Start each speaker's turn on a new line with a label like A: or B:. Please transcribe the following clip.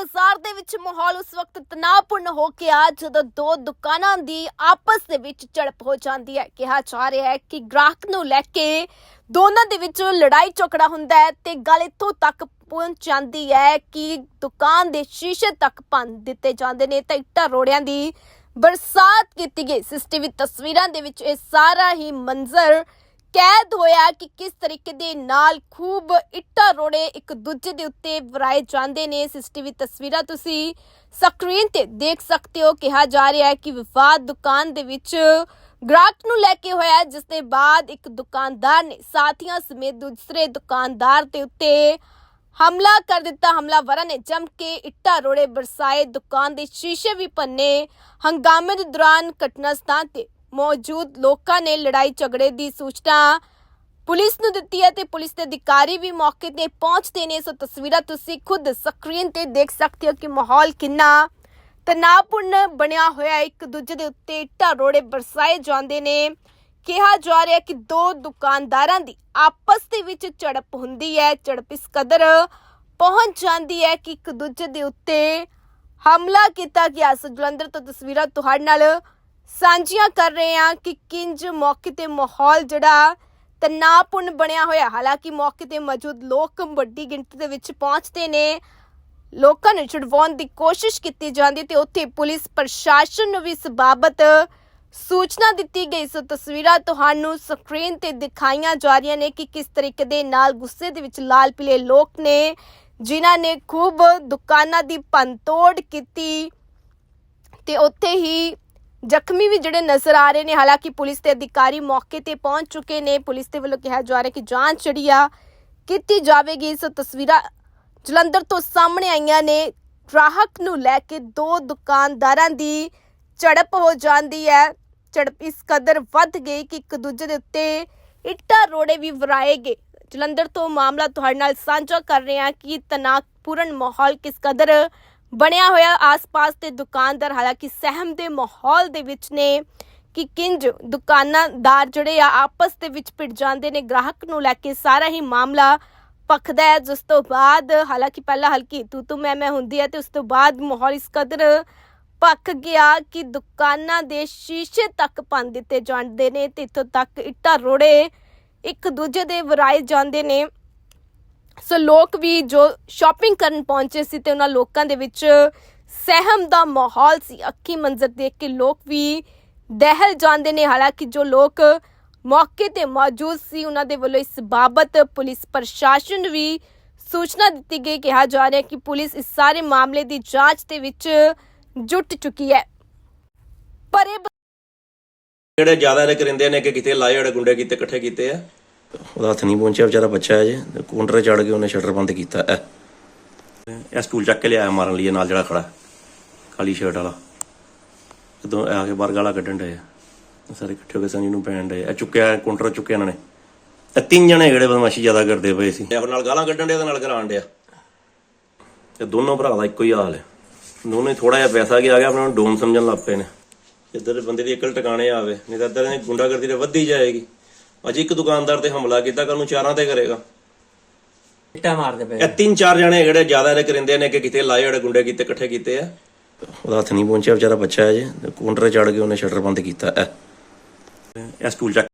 A: ਬਾਜ਼ਾਰ ਦੇ ਵਿੱਚ ਮਾਹੌਲ ਉਸ ਵਕਤ ਤਣਾਅਪੂਰਨ ਹੋ ਗਿਆ ਜਦੋਂ ਦੋ ਦੁਕਾਨਾਂ ਦੀ ਆਪਸ ਦੇ ਵਿੱਚ ਝੜਪ ਹੋ ਜਾਂਦੀ ਹੈ। ਕਿਹਾ ਜਾ ਰਿਹਾ ਹੈ ਕਿ ਗ੍ਰਾਹਕ ਨੂੰ ਲੈ ਕੇ ਦੋਨਾਂ ਦੇ ਵਿੱਚ ਲੜਾਈ ਝਗੜਾ ਹੁੰਦਾ ਹੈ ਤੇ ਗੱਲ ਇੱਥੋਂ ਤੱਕ ਪਹੁੰਚ ਜਾਂਦੀ ਹੈ ਕਿ ਦੁਕਾਨ ਦੇ ਸ਼ੀਸ਼ੇ ਤੱਕ ਭੰਨ ਦਿੱਤੇ ਜਾਂਦੇ ਨੇ ਤੇ ਇੱਟਾਂ ਰੋੜਿਆਂ ਦੀ ਬਰਸਾਤ ਕੀਤੀ ਗਈ। ਸੀਸੀਟੀਵੀ ਤਸਵੀਰਾਂ ਦੇ ਵਿੱਚ ਇਹ ਸਾਰਾ ਹੀ ਮੰਜ਼ਰ ਕੈਦ ਹੋਇਆ ਕਿ ਕਿਸ ਤਰੀਕੇ ਦੇ ਨਾਲ ਖੂਬ ਇੱਟਾਂ ਰੋੜੇ ਇੱਕ ਦੂਜੇ ਦੇ ਉੱਤੇ ਵਰਾਏ ਜਾਂਦੇ ਨੇ। ਸੀਸੀਟੀਵੀ ਤਸਵੀਰਾਂ ਤੁਸੀਂ ਸਕਰੀਨ ਤੇ ਦੇਖ ਸਕਦੇ ਹੋ। ਕਿਹਾ ਜਾ ਰਿਹਾ ਹੈ ਕਿ ਵਿਵਾਦ ਦੁਕਾਨ ਦੇ ਵਿੱਚ ਗ੍ਰਾਹਕ ਨੂੰ ਲੈ ਕੇ ਹੋਇਆ ਜਿਸ ਦੇ ਬਾਅਦ ਇੱਕ ਦੁਕਾਨਦਾਰ ਨੇ ਸਾਥੀਆਂ ਸਮੇਤ ਦੂਸਰੇ ਦੁਕਾਨਦਾਰ ਦੇ ਉੱਤੇ ਹਮਲਾ ਕਰ ਦਿੱਤਾ। ਹਮਲਾਵਰਾਂ ਨੇ ਜੰਮ ਕੇ ਇੱਟਾਂ ਰੋੜੇ ਬਰਸਾਏ ਦੁਕਾਨ ਦੇ ਸ਼ੀਸ਼ੇ ਵੀ ਪੰਨੇ ਹੰਗਾਮੇ ਦੇ ਦੌਰਾਨ ਘਟਨਾ ਸਥਾਨ ਤੇ ਮੌਜੂਦ ਲੋਕਾਂ ਨੇ ਲੜਾਈ ਝਗੜੇ ਦੀ ਸੂਚਨਾ ਪੁਲਿਸ ਨੂੰ ਦਿੱਤੀ ਹੈ ਤੇ ਪੁਲਿਸ ਦੇ ਅਧਿਕਾਰੀ ਵੀ ਮੌਕੇ ਤੇ ਪਹੁੰਚਦੇ ਨੇ। ਸੋ ਤਸਵੀਰਾਂ ਤੁਸੀਂ ਖੁਦ ਸਕਰੀਨ ਤੇ ਦੇਖ ਸਕਦੇ ਹੋ ਕਿ ਮਾਹੌਲ ਕਿੰਨਾ ਤਣਾਅਪੂਰਨ ਬਣਿਆ ਹੋਇਆ ਇੱਕ ਦੂਜੇ ਦੇ ਉੱਤੇ ਇੱਟਾਂ ਬਰਸਾਏ ਜਾਂਦੇ ਨੇ। ਕਿਹਾ ਜਾ ਰਿਹਾ ਕਿ ਦੋ ਦੁਕਾਨਦਾਰਾਂ ਦੀ ਆਪਸ ਦੇ ਵਿੱਚ ਝੜਪ ਹੁੰਦੀ ਹੈ। ਝੜਪ ਇਸ ਕਦਰ ਪਹੁੰਚ ਜਾਂਦੀ ਹੈ ਕਿ ਇੱਕ ਦੂਜੇ ਦੇ ਉੱਤੇ ਹਮਲਾ ਕੀਤਾ ਗਿਆ। ਸੋ ਜਲੰਧਰ ਤੋਂ ਤਸਵੀਰਾਂ ਤੁਹਾਡੇ ਨਾਲ ਸਾਂਝੀਆਂ ਕਰ ਰਹੇ ਹਾਂ ਕਿ ਕਿੰਜ ਮੌਕੇ ਤੇ ਮਾਹੌਲ ਜਿਹੜਾ ਤਣਾਅਪੂਰਨ ਬਣਿਆ ਹੋਇਆ, ਹਾਲਾਂਕਿ ਮੌਕੇ ਤੇ ਮੌਜੂਦ ਲੋਕ ਵੱਡੀ ਗਿਣਤੀ ਦੇ ਵਿੱਚ ਪਹੁੰਚਦੇ ਨੇ। ਲੋਕਾਂ ਨੂੰ ਛੁਡਵਾਉਣ ਦੀ ਕੋਸ਼ਿਸ਼ ਕੀਤੀ ਜਾਂਦੀ ਤੇ ਉੱਥੇ ਪੁਲਿਸ ਪ੍ਰਸ਼ਾਸਨ ਨੂੰ ਵੀ ਇਸ ਬਾਬਤ ਸੂਚਨਾ ਦਿੱਤੀ ਗਈ। ਸੋ ਤਸਵੀਰਾਂ ਤੁਹਾਨੂੰ ਸਕਰੀਨ ਤੇ ਦਿਖਾਈਆਂ ਜਾ ਰਹੀਆਂ ਨੇ ਕਿ ਕਿਸ ਤਰੀਕੇ ਦੇ ਨਾਲ ਗੁੱਸੇ ਦੇ ਵਿੱਚ ਲਾਲ ਪੀਲੇ ਲੋਕ ਨੇ, ਜਿਨ੍ਹਾਂ ਨੇ ਖੂਬ ਦੁਕਾਨਾਂ ਦੀ ਭੰਨਤੋੜ ਕੀਤੀ ਤੇ ਉੱਥੇ ਹੀ ਜ਼ਖਮੀ ਵੀ ਜਿਹੜੇ ਨਜ਼ਰ ਆ ਰਹੇ ਨੇ, ਹਾਲਾਂਕਿ ਪੁਲਿਸ ਦੇ ਅਧਿਕਾਰੀ ਮੌਕੇ ਤੇ ਪਹੁੰਚ ਚੁੱਕੇ ਨੇ। ਪੁਲਿਸ ਦੇ ਵੱਲੋਂ ਕਿਹਾ ਜਾ ਰਿਹਾ ਕਿ ਜਾਂਚ ਜਿਹੜੀ ਆ ਕੀਤੀ ਜਾਵੇਗੀ। ਸੋ ਤਸਵੀਰਾਂ ਜਲੰਧਰ ਤੋਂ ਸਾਹਮਣੇ ਆਈਆਂ ਨੇ। ਗ੍ਰਾਹਕ ਨੂੰ ਲੈ ਕੇ ਦੋ ਦੁਕਾਨਦਾਰਾਂ ਦੀ ਝੜਪ ਹੋ ਜਾਂਦੀ ਹੈ। ਝੜਪ ਇਸ ਕਦਰ ਵੱਧ ਗਈ ਕਿ ਇੱਕ ਦੂਜੇ ਦੇ ਉੱਤੇ ਇੱਟਾਂ ਰੋੜੇ ਵੀ ਵਰਾਏ ਗਏ। ਜਲੰਧਰ ਤੋਂ ਮਾਮਲਾ ਤੁਹਾਡੇ ਨਾਲ ਸਾਂਝਾ ਕਰ ਰਹੇ ਹਾਂ ਕਿ ਤਣਾਅਪੂਰਨ ਮਾਹੌਲ ਕਿਸ ਕਦਰ ਬਣਿਆ ਹੋਇਆ ਆਸ-ਪਾਸ ਦੇ ਦੁਕਾਨਦਾਰ ਹਾਲਾਂਕਿ ਸਹਿਮ ਦੇ ਮਾਹੌਲ ਦੇ ਵਿੱਚ ਨੇ ਕਿ ਕਿੰਜ ਦੁਕਾਨਾਦਾਰ ਜਿਹੜੇ ਆ ਆਪਸ ਦੇ ਵਿੱਚ ਭਿੜ ਜਾਂਦੇ ਨੇ। ਗ੍ਰਾਹਕ ਨੂੰ ਲੈ ਕੇ ਸਾਰਾ ਹੀ ਮਾਮਲਾ ਪਖਦਾ ਹੈ। ਜਿਸ ਤੋਂ ਬਾਅਦ ਹਾਲਾਂਕਿ ਪਹਿਲਾਂ ਹਲਕੀ ਤੂੰ ਤੂੰ ਮੈਂ ਮੈਂ ਹੁੰਦੀ ਹੈ ਤੇ ਉਸ ਤੋਂ ਬਾਅਦ ਮਾਹੌਲ ਇਸ ਕਦਰ ਪੱਕ ਗਿਆ ਕਿ ਦੁਕਾਨਾਂ ਦੇ ਸ਼ੀਸ਼ੇ ਤੱਕ ਭੰਨ ਦਿੱਤੇ ਜਾਂਦੇ ਨੇ ਤੇ ਇੱਥੋਂ ਤੱਕ ਇੱਟਾਂ, ਰੋੜੇ ਇੱਕ ਦੂਜੇ ਦੇ ਵਰਾਏ ਜਾਂਦੇ ਨੇ। ਸੋ ਲੋਕ ਵੀ ਜੋ ਸ਼ਾਪਿੰਗ ਕਰਨ ਪਹੁੰਚੇ ਸੀ ਤੇ ਉਹਨਾਂ ਲੋਕਾਂ ਦੇ ਵਿੱਚ ਸਹਿਮ ਦਾ ਮਾਹੌਲ ਸੀ। ਅੱਖੀ ਮੰਜ਼ਰ ਦੇਖ ਕੇ ਲੋਕ ਵੀ ਦਹਿਲ ਜਾਂਦੇ ਨੇ। ਹਾਲਾਂਕਿ ਜੋ ਲੋਕ ਮੌਕੇ ਤੇ ਮੌਜੂਦ ਸੀ, ਉਹਨਾਂ ਦੇ ਵੱਲੋਂ ਇਸ ਬਾਬਤ ਪੁਲਿਸ ਪ੍ਰਸ਼ਾਸਨ ਵੀ ਸੂਚਨਾ ਦਿੱਤੀ ਗਈ ਕਿਹਾ ਜਾ ਰਿਹਾ ਕਿ ਪੁਲਿਸ ਇਸ ਸਾਰੇ ਮਾਮਲੇ ਦੀ ਜਾਂਚ ਦੇ ਵਿੱਚ ਜੁਟ ਚੁੱਕੀ ਹੈ। ਪਰ ਇਹ
B: ਜਿਹੜੇ ਜ਼ਿਆਦਾ ਇਹਦੇ ਕਰਿੰਦੇ ਨੇ ਕਿ ਕਿਤੇ ਲਾਏ ਗੁੰਡੇ ਕੀਤੇ, ਇਕੱਠੇ ਕੀਤੇ ਆ? ਉਹਦਾ ਹੱਥ ਨਹੀਂ ਪਹੁੰਚਿਆ, ਵਿਚਾਰਾ ਬੱਚਾ ਹੈ ਜੇ ਕਾਊਂਟਰ ਚੜ ਕੇ ਉਹਨੇ ਸ਼ਟਰ ਬੰਦ ਕੀਤਾ, ਐ। ਇਹ ਸਟੂਲ ਚੱਕ ਕੇ ਲਿਆਇਆ ਮਾਰਨ ਲਈ ਨਾਲ ਜਿਹੜਾ ਖੜਾ, ਕਾਲੀ ਸ਼ਰਟ ਵਾਲਾ। ਜਦੋਂ ਆ ਕੇ ਬਾਹਰ ਗਾਲਾਂ ਕੱਢਣ ਡਏ ਆ। ਸਾਰੇ ਇਕੱਠੇ ਹੋ ਕੇ ਸੰਜੀ ਨੂੰ ਪੈਣ ਡਏ ਆ। ਚੁੱਕਿਆ ਕਾਊਂਟਰ ਚੁੱਕਿਆ ਇਹਨਾਂ ਨੇ। ਇਹ ਤਿੰਨ ਜਣੇ ਜਿਹੜੇ ਬਦਮਾਸ਼ੀ ਜ਼ਿਆਦਾ ਕਰਦੇ ਪਏ ਸੀ। ਇਹ ਨਾਲ ਗਾਲਾਂ ਕੱਢਣ ਡਏ ਤੇ ਨਾਲ ਕਰਾਣ ਡਿਆ ਤੇ ਦੋਨੋਂ ਭਰਾ ਦਾ ਇੱਕੋ ਹੀ ਹਾਲ ਹੈ। ਦੋਨੇ ਥੋੜਾ ਜਿਹਾ ਪੈਸਾ ਕਿ ਆ ਗਿਆ, ਆਪਣਾ ਨੂੰ ਡੋਮ ਸਮਝਣ ਲੱਗ ਪਏ ਨੇ। ਇੱਧਰ ਬੰਦੇ ਦੀ ਅਕਲ ਟਿਕਾਣੇ ਆਵੇ, ਨਹੀਂ ਤਾਂ ਇੱਧਰ ਗੁੰਡਾਗਰਦੀ ਤੇ ਵੱਧਦੀ ਜਾਏਗੀ। ਅੱਜ ਇੱਕ ਦੁਕਾਨਦਾਰ ਤੇ ਹਮਲਾ ਕੀਤਾ ਕੱਲ ਨੂੰ ਚਾਰਾਂ ਤੇ ਕਰੇਗਾ।
C: ਇੱਟਾਂ ਮਾਰਦੇ ਪਏ
B: ਇਹ ਤਿੰਨ ਚਾਰ ਜਣੇ ਜਿਹੜੇ ਜ਼ਿਆਦਾ ਇਹਦੇ ਕਰਿੰਦੇ ਨੇ ਕਿ ਕਿਤੇ ਲਾਏ ਜਿਹੜੇ ਗੁੰਡੇ ਕੀਤੇ ਇਕੱਠੇ ਕੀਤੇ ਆ। ਉਹਦਾ ਹੱਥ ਨਹੀਂ ਪਹੁੰਚਿਆ ਵਿਚਾਰਾ ਬੱਚਾ ਹੈ ਜੇ ਕਾਊਂਟਰ ਚੜ ਕੇ ਉਹਨੇ ਸ਼ਟਰ ਬੰਦ ਕੀਤਾ। ਐ। ਇਹ ਸਟੂਲ ਚੱਕ